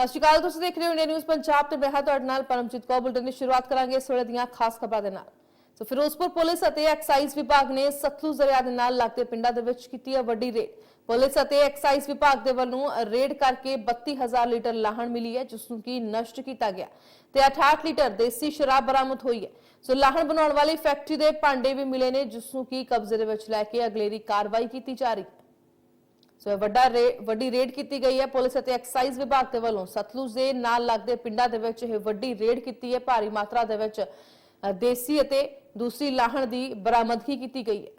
ਸਤਿ ਸ਼੍ਰੀ ਅਕਾਲ, ਤੁਸੀਂ ਦੇਖ ਰਹੇ ਹੋ ਇੰਡੀਆ ਨਿਊਜ਼ ਪੰਜਾਬ ਤੇ ਮੈਂ ਹਾਂ ਤੁਹਾਡੇ ਨਾਲ ਪਰਮਜੀਤ ਕੌਰ। ਬੁਲਟਨ ਦੀ ਸ਼ੁਰੂਆਤ ਕਰਾਂਗੇ ਇਸ ਵੇਲੇ ਦੀਆਂ ਖਾਸ ਖਬਰਾਂ ਦੇ ਨਾਲ। ਸੋ ਫਿਰੋਜ਼ਪੁਰ ਪੁਲਿਸ ਅਤੇ ਐਕਸਾਈਜ਼ ਵਿਭਾਗ ਨੇ ਸਤਲੁਜ ਦਰਿਆ ਦੇ ਨਾਲ ਲੱਗਦੇ ਪਿੰਡਾਂ ਦੇ ਵਿੱਚ ਕੀਤੀ ਹੈ ਵੱਡੀ ਰੇਡ। ਪੁਲਿਸ ਅਤੇ ਐਕਸਾਈਜ਼ ਵਿਭਾਗ ਦੇ ਵੱਲੋਂ ਰੇਡ ਕਰਕੇ 32000 ਲੀਟਰ ਲਾਹਣ ਮਿਲੀ ਹੈ, ਜਿਸ ਨੂੰ ਕਿ ਨਸ਼ਟ ਕੀਤਾ ਗਿਆ ਤੇ 68 ਲੀਟਰ ਦੇਸੀ ਸ਼ਰਾਬ ਬਰਾਮਦ ਹੋਈ ਹੈ। ਸੋ ਲਾਹਣ ਬਣਾਉਣ ਵਾਲੀ ਫੈਕਟਰੀ ਦੇ ਭਾਂਡੇ ਵੀ ਮਿਲੇ ਨੇ, ਜਿਸ ਨੂੰ ਕਿ ਕਬਜ਼ੇ ਦੇ ਵਿੱਚ ਲੈ ਕੇ ਅਗਲੇਰੀ ਕਾਰਵਾਈ ਕੀਤੀ ਜਾ ਰਹੀ ਹੈ। ਸੋ ਇਹ ਵੱਡਾ ਵੱਡੀ ਰੇਡ ਕੀਤੀ ਗਈ ਹੈ ਪੁਲਿਸ ਅਤੇ ਐਕਸਾਈਜ਼ ਵਿਭਾਗ ਦੇ ਵੱਲੋਂ। ਸਤਲੁਜ ਦੇ ਨਾਲ ਲੱਗਦੇ ਪਿੰਡਾਂ ਦੇ ਵਿੱਚ ਇਹ ਵੱਡੀ ਰੇਡ ਕੀਤੀ ਹੈ। ਭਾਰੀ ਮਾਤਰਾ ਦੇ ਵਿੱਚ ਦੇਸੀ ਅਤੇ ਦੂਸਰੀ ਲਾਹਣ ਦੀ ਬਰਾਮਦਗੀ ਕੀਤੀ ਗਈ ਹੈ।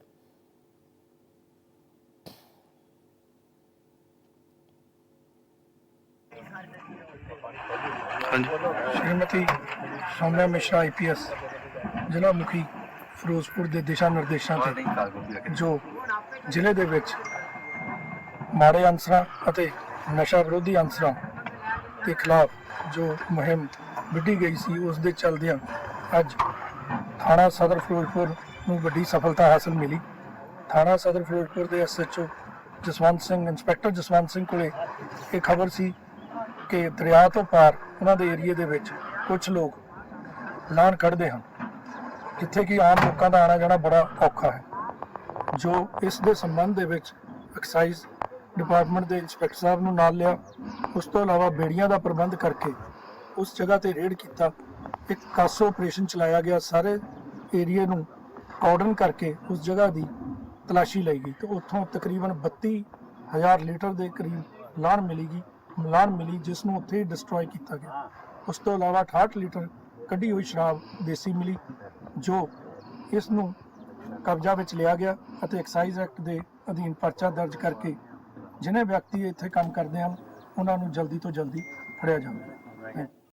ਸ਼੍ਰੀਮਤੀ ਸੌਮਿਆ ਮਿਸ਼ਰਾ ਆਈਪੀਐਸ ਜ਼ਿਲ੍ਹਾ ਮੁਖੀ ਫਿਰੋਜ਼ਪੁਰ ਦੇ ਦਿਸ਼ਾ ਨਿਰਦੇਸ਼ਾਂ ਤੇ ਜੋ ਜ਼ਿਲ੍ਹੇ ਦੇ ਵਿੱਚ ਮਾੜੇ ਅਨਸਰਾਂ ਅਤੇ ਨਸ਼ਾ ਵਿਰੋਧੀ ਅਨਸਰਾਂ ਦੇ ਖਿਲਾਫ ਜੋ ਮੁਹਿੰਮ ਵਿੱਢੀ ਗਈ ਸੀ, ਉਸ ਦੇ ਚੱਲਦਿਆਂ ਅੱਜ ਥਾਣਾ ਸਦਰ ਫਿਰੋਜ਼ਪੁਰ ਨੂੰ ਵੱਡੀ ਸਫਲਤਾ ਹਾਸਲ ਮਿਲੀ। ਥਾਣਾ ਸਦਰ ਫਿਰੋਜ਼ਪੁਰ ਦੇ ਐਸਐਚਓ ਜਸਵੰਤ ਸਿੰਘ, ਇੰਸਪੈਕਟਰ ਜਸਵੰਤ ਸਿੰਘ ਕੋਲੇ ਇਹ ਖਬਰ ਸੀ ਕਿ ਦਰਿਆ ਤੋਂ ਪਾਰ ਉਹਨਾਂ ਦੇ ਏਰੀਏ ਦੇ ਵਿੱਚ ਕੁਝ ਲੋਕ ਲਾਣ ਕੱਢਦੇ ਹਨ, ਜਿੱਥੇ ਕਿ ਆਮ ਲੋਕਾਂ ਦਾ ਆਣਾ ਜਾਣਾ ਬੜਾ ਔਖਾ ਹੈ, ਜੋ ਇਸ ਦੇ ਸੰਬੰਧ ਦੇ ਵਿੱਚ ਐਕਸਾਈਜ਼ ਡਿਪਾਰਟਮੈਂਟ ਦੇ ਇੰਸਪੈਕਟਰ ਸਾਹਿਬ ਨੂੰ ਨਾਲ ਲਿਆ। ਉਸ ਤੋਂ ਇਲਾਵਾ ਬੇੜੀਆਂ ਦਾ ਪ੍ਰਬੰਧ ਕਰਕੇ ਉਸ ਜਗ੍ਹਾ ਤੇ ਰੇਡ ਕੀਤਾ। ਇੱਕ ਕਾਸੋ ਆਪਰੇਸ਼ਨ ਚਲਾਇਆ ਗਿਆ। ਸਾਰੇ ਏਰੀਏ ਨੂੰ ਕਾਰਡਨ ਕਰਕੇ ਉਸ ਜਗ੍ਹਾ ਦੀ ਤਲਾਸ਼ੀ ਲਈ ਗਈ। ਤੇ ਉੱਥੋਂ ਤਕਰੀਬਨ 32000 ਲੀਟਰ ਦੇ ਕਰੀਬ ਲਾਣ ਮਿਲੀਗੀ ਮਲਾਨ ਮਿਲੀ, ਜਿਸ ਨੂੰ ਉੱਥੇ ਹੀ ਡਿਸਟਰੋਏ ਕੀਤਾ ਗਿਆ। ਉਸ ਤੋਂ ਇਲਾਵਾ 68 ਲੀਟਰ ਕੱਢੀ ਹੋਈ ਸ਼ਰਾਬ ਦੇਸੀ ਮਿਲੀ, ਜੋ ਇਸ ਨੂੰ ਕਬਜ਼ਾ ਵਿੱਚ ਲਿਆ ਗਿਆ ਅਤੇ ਐਕਸਾਈਜ਼ ਐਕਟ ਦੇ ਅਧੀਨ ਪਰਚਾ ਦਰਜ ਕਰਕੇ ਜਿਹਨੇ ਵਿਅਕਤੀ ਇੱਥੇ ਕੰਮ ਕਰਦੇ ਹਨ ਉਹਨਾਂ ਨੂੰ ਜਲਦੀ ਤੋਂ ਜਲਦੀ ਫੜਿਆ ਜਾਵੇ